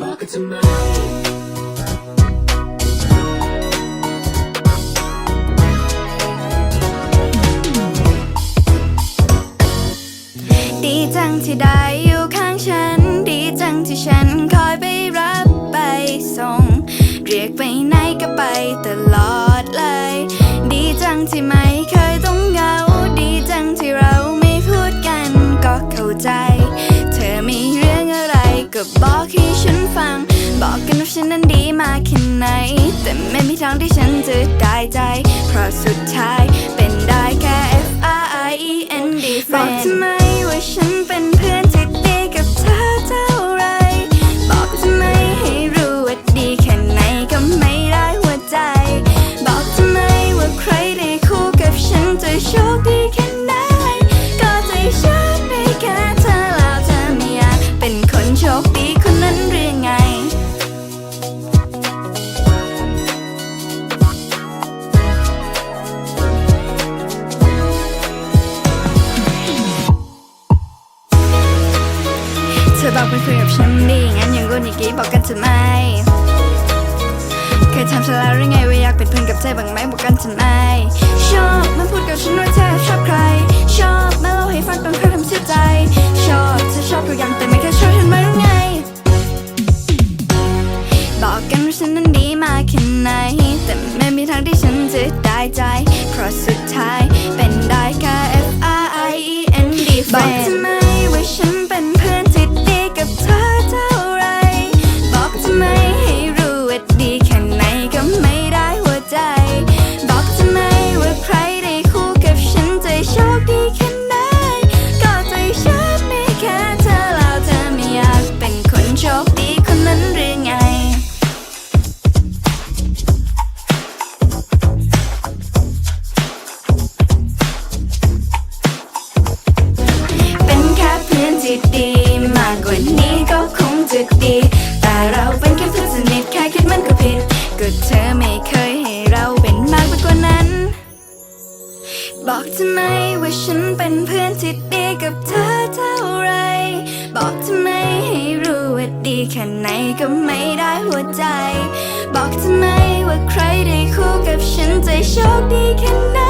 บอกกันทำไมดีจังที่ได้อยู่ข้างฉัน ดีจังที่ฉันคอยไปรับไปส่ง เรียกไปไหนก็ไปตลอดเลย ดีจังที่ไม่เคยต้องเหงา ดีจัง บอกกันว่าฉันนั้นดีมากแค่ไหน แต่ไม่มีทางที่ฉันจะได้ใจ เพราะสุดท้าย บอกเป็นเพื่อนกับฉันดีงั้นอย่างกูนี่กี้บอกกันทำไมเคยถามฉันแล้วหรือไงว่าอยากเป็นเพื่อนกับเธอบ้างไหมบอกกันทำไมชอบมาพูดกับฉันว่าเธอชอบใคร ชอบมาเล่าให้ฟังตอนเธอทำเสียใจ ชอบเธอชอบทุกอย่างแต่ไม่เคยชอบฉันมาหรือไง บอกกันว่าฉันนั้นดีมากแค่ไหนแต่ไม่มีทางที่ฉันจะได้ใจ จะดีแต่เราเป็นแค่เพื่อนสนิทแค่คิดมันก็ผิดก็เธอไม่เคยให้เราเป็นมากไปกว่านั้น บอกทำไมว่าฉันเป็นเพื่อนที่ดีกับเธอเท่าไร บอกทำไมให้รู้ว่าดีแค่ไหนก็ไม่ได้หัวใจ บอกทำไมว่าใครได้คู่กับฉันจะโชคดีแค่ไหน